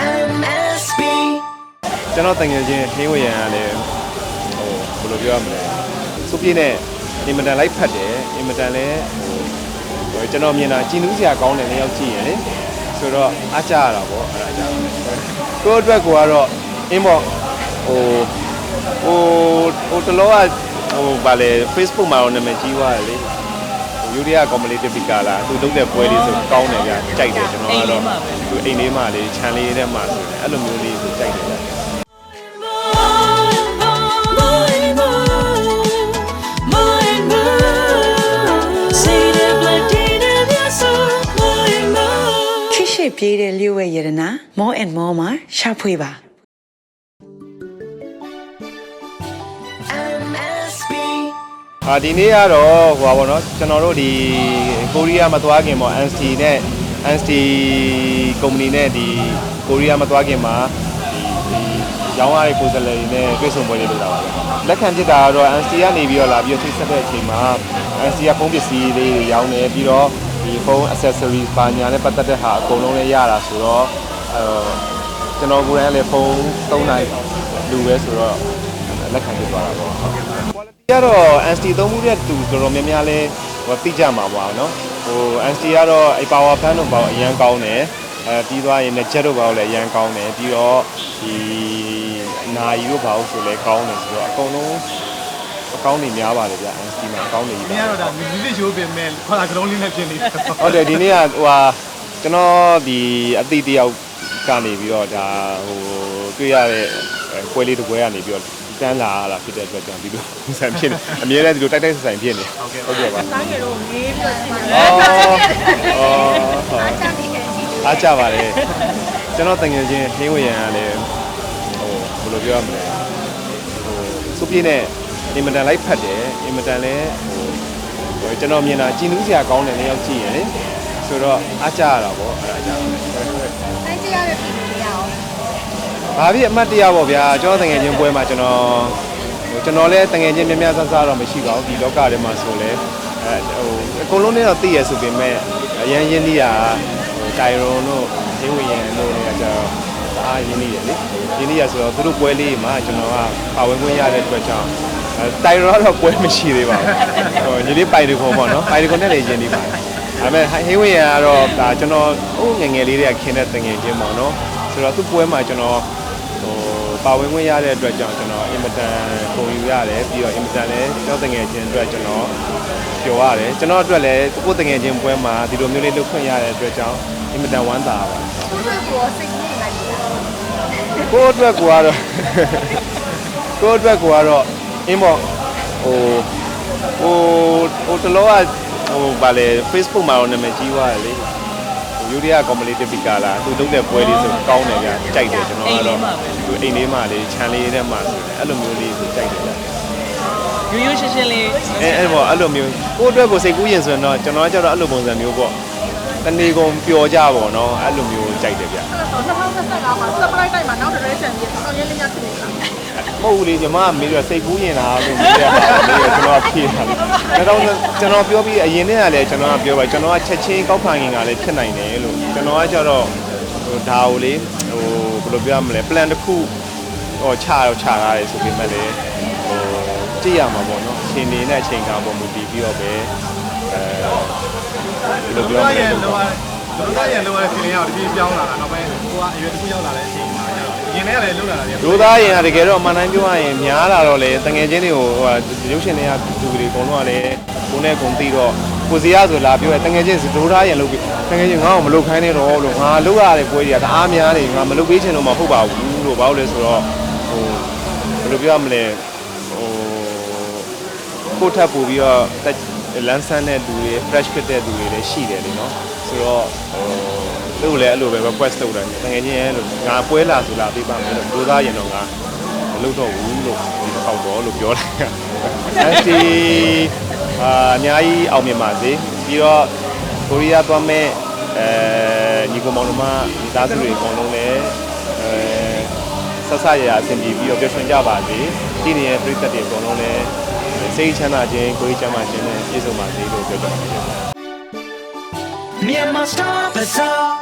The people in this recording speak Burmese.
MSB ကျွန်တော်တငယ်ချင်းဟင်းဝရံကလည်းဟိုဘယ်လိုပြောရမလဲစုပြည့်နဲ့အင်မတန်လိုက်ဖတ်တယ်အင်မတန်လည်းဟိုကျွန်တော်မြင်တာကြည်နူးစရာကောင်းတယ်လည်းရောက်ကြည့်ရင်လေဆိုတော့အားကြရတာပေါ့အဲ့ဒါကြောင့်ကိုယ့်အတွက်ကိုကတော့အင်းပေါ့ဟိုဟိုဟိုတလောကဟိုဗာလေ Facebook မှာတော့နာမည်ကြီးသွားတယ်လေ ယူရီးယားကော်မလီတီပီကာလာသူလုပ်တဲ့ပွဲလေးဆိုကောင်းတယ်ဗျကြိုက်တယ်ကျွန်တော်ကတော့သူအိမ်လေးမှာလေးခြံလေးထဲမှာဆိုရင်အဲ့လိုမျိုးလေးဆိုကြိုက်တယ်ဗျ more and more more and more say the blood in your soul more and more ခိရှိပြေးတဲ့လျှို့ဝဲရတနာ more and more မှာရှာဖွေပါ အာဒီနေ့ကတော့ဟိုပါဘောနော်ကျွန်တော်တို့ဒီကိုရီးယားမသွားခင်ပေါ့ NCT နဲ့ NCT ကုမ္ပဏီနဲ့ဒီကိုရီးယားမသွားခင်မှာဒီဒီရောင်းရတဲ့ကိုယ်စားလှယ်တွေနဲ့တွေ့ဆုံပွဲလေးလုပ်တာပါပဲလက်ခံဖြစ်တာကတော့ NCT ကနေပြီးတော့လာပြီးတော့ထိဆက်တဲ့အချိန်မှာ NCT ကဖုန်းပစ္စည်းလေးတွေရောင်းတယ်ပြီးတော့ဒီဖုန်း accessories ပါညာနဲ့ပတ်သက်တဲ့ဟာအကုန်လုံးလည်းရတာဆိုတော့အဲကျွန်တော်ကိုယ်တိုင်လည်းဖုန်းသုံးနိုင်လူပဲဆိုတော့ လက်ခံဖြစ်သွားတာပေါ့ quality ကတော့ NCT သုံးမှုတဲ့သူတော်တော်များများလဲဟိုသိကြမှာပါเนาะဟို NCT ကတော့အဲ power bank တို့ပေါ့အရန်ကောင်းတယ်အဲပြီးသွားရင် jet တို့ပေါ့လည်းအရန်ကောင်းတယ်ပြီးတော့ဒီနာရီတို့ပေါ့ဆိုလည်းကောင်းတယ်ဆိုတော့အကုန်လုံးအကောင်းနေများပါတယ်ဗျ NCT မှာအကောင်းနေကြီး မ ပါ င်းကတော့ဒါမီလီရှိုးပင်မဲ့ခေါ်လာကလုံးလေးနဲ့ဖြစ်နေတယ် ဟုတ်တယ်ဒီနေ့ကဟိုဟာကျွန်တော်ဒီအတိတယောက်ကနေပြီးတော့ဒါဟိုတွေ့ရတဲ့အဲပွဲလေးတစ်ပွဲကနေပြီးတော့ တန်းလာရတာဖြစ်တဲ့အတွက်ကြောင့်ဒီလိုပုံစံဖြစ်နေအများနဲ့ဒီလိုတိုက်တိုက်ဆိုင်ဆိုင်ဖြစ်နေဟုတ်ကဲ့ပါစားကြတော့ငေးပြီးတော့ရှင်တယ်အော်အော်ဟုတ်အားကြပါလေကျွန်တော်တငယ်ချင်းဟင်းဝရံကလည်းဟိုဘယ်လိုပြောရမလဲဟိုစုပြည့်နဲ့အင်မတန်လိုက်ဖတ်တယ်အင်မတန်လည်းဟိုကျွန်တော်မြင်တာကြည်နူးစရာကောင်းတယ်လည်းရောက်ကြည့်ရင်လေဆိုတော့အားကြရတာပေါ့အဲ့ဒါကြောင့်တိုင်းကြရတဲ့ပြည်သူတွေအောင် ဘာဖြစ်အမှတ်တရပေါ့ဗျာကျွန်တော်တငယ်ချင်းပွဲမှာကျွန်တော်ဟိုကျွန်တော်လည်းတငယ်ချင်းများများဆဆတော့မရှိပါဘူးဒီလောကထဲမှာဆိုလဲအဲဟိုအကုန်လုံးနဲ့တော့သိရဆိုပေမဲ့အရန်ရင်းနှီးတာဟိုတိုင်ရွန်တို့ရင်းဝင်ရန်တို့တွေကကျတော့အားရင်းနှီးတယ်လေရင်းနှီးရဆိုတော့သူတို့ပွဲလေးမှာကျွန်တော်ကပါဝင်ခွင့်ရတဲ့အတွက်ကြောင့်အဲတိုင်ရွန်ကတော့ပွဲမရှိသေးပါဘူးဟိုညီလေးပိုင်တခွန်ပေါ့နော်ပိုင်တခွန်နဲ့လည်းရင်းနှီးပါတယ်ဒါပေမဲ့ဟင်းဝင်ရန်ကတော့ဒါကျွန်တော်ဟိုငယ်ငယ်လေးတွေကခင်းတဲ့တငယ်ချင်းပေါ့နော်ဆိုတော့သူ့ပွဲမှာကျွန်တော်ဟို ပါဝင်ခွင့်ရတဲ့အတွက်ကြောင့်ကျွန်တော်အင်မတန်ပုံယူရတယ်ပြီးတော့အင်မတန်လည်းကျောင်းတငယ်ချင်းအတွက်ကျွန်တော်ပျော်ရတယ်ကျွန်တော်အတွက်လည်းကိုယ်တငယ်ချင်းပွဲမှာဒီလိုမျိုးလေးလုပ်ခွင့်ရတဲ့အတွက်ကြောင့်အင်မတန်ဝမ်းသာပါသူတို့ကိုစိတ်ကြီးနေလိုက်တယ်ကိုယ့်အတွက်ကိုကတော့ကိုယ့်အတွက်ကိုကတော့အင်းပေါ့ဟိုဟိုဟိုတလောကဟိုဗာလေ Facebook မှာတော့နာမည်ကြီးသွားတယ်လေ ယူရီးယားကော်မလီတီပီကာလာသူလုပ်တဲ့ပွဲလေးဆိုကောင်းတယ်ဗျကြိုက်တယ်ကျွန်တော်ကတော့သူအိမ်လေးမှာလေးခြံလေးထဲမှာဆိုရင်အဲ့လိုမျိုးလေးဆိုကြိုက်တယ်ဗျရိုးရိုးရှင်းရှင်းလေးအဲအဲ့ပေါ့အဲ့လိုမျိုးကိုယ့်အတွက်ကိုစိတ်ကူးရင်ဆိုရင်တော့ကျွန်တော်ကကျတော့အဲ့လိုပုံစံမျိုးပေါ့တနေကုန်ပျော်ကြပါတော့အဲ့လိုမျိုးကြိုက်တယ်ဗျ2025မှာ surprise တိုက်မှာနောက်တစ်ရက်ချန်ပြီးအောင်ရင်းလေးညဖြစ်နေတာ မဟုတ်ဘူးလေညီမကမေးတော့စိတ်ကူးရင်လားလို့မေးရတာမေးတော့ကျွန်တော်ဖြေတာလေဒါတော့ကျွန်တော်ပြောပြီးအရင်တည်းကလည်းကျွန်တော်ကပြောပါကျွန်တော်ကချက်ချင်းကောက်ခံရင်ကလည်းဖြစ်နိုင်တယ်လို့ကျွန်တော်ကကျတော့ဟိုဒါကိုလေဟိုဘယ်လိုပြောရမလဲ plan တစ်ခုဟိုချတော့ချထားတယ်ဆိုပေမဲ့လည်းဟိုကြည့်ရမှာပေါ့နော်အချိန်နေနဲ့အချိန်ကပေါ်မူတည်ပြီးတော့ပဲအဲဘယ်လိုဘုပြောရားမလဲရဲ့လောရဘုရားရဲ့လောရတဲ့ခင်ရောက်တပြေးပြောင်းလာတာနောက်ပိုင်းကိုကအရွယ်တစ်ခုရောက်လာတဲ့အချိန်မှာကျတော့ ရင်ထဲကလည်းလှုပ်လာတာတွေဒိုးသားရင်ကတကယ်တော့အမှန်တမ်းပြောရရင်များလာတော့လေတငယ်ချင်းတွေကိုဟိုဟာရုပ်ရှင်တွေကသူတွေအကုန်လုံးကလည်းကိုနဲ့ကုန်သိတော့ကိုစီရဆိုလာပြောရတငယ်ချင်းဒိုးသားရင်လုပ်ပြီးတငယ်ချင်းငါ့ကိုမလုပ်ခိုင်းနဲ့တော့လို့ငါလုပ်ရတဲ့ပွဲတွေကတအားများနေငါမလုပ်ပေးချင်တော့မှဟုတ်ပါဘူးလို့ဘာလို့လဲဆိုတော့ဟိုဘယ်လိုပြောရမလဲဟိုကိုထပ်ပူပြီးတော့တက်လန်းဆန်းတဲ့လူတွေ fresh ဖြစ်တဲ့လူတွေလည်းရှိတယ်လေနော်ဆိုတော့ဟို လို့လည်းအဲ့လိုပဲ request လုပ်တယ်တကယ်ချင်းရဲ့လို့ငါပွဲလာဆိုလာပေးပါမယ်လို့ဒိုးသားရင်တော့ငါမလုပ်တော့ဘူးလို့ဒီတစ်ခေါက်တော့လို့ပြောလိုက်အဲ့ဒီအာအများကြီးအောင်မြင်ပါစေပြီးတော့ကိုရီးယားသွားမဲ့အဲညီကောင်မောင်တို့မှမိသားစုတွေအကုန်လုံးလည်းအဲဆက်ဆရရအဆင်ပြေပြီးတော့ပျော်ရွှင်ကြပါစေဒီနေရဲ့ပြည်သက်တွေအကုန်လုံးလည်းစိတ်ချမ်းသာခြင်းကိုယ်ချမ်းသာခြင်းနဲ့ပြည့်စုံပါစေလို့ပြောကြပါမယ် Myanmar Star Bazaar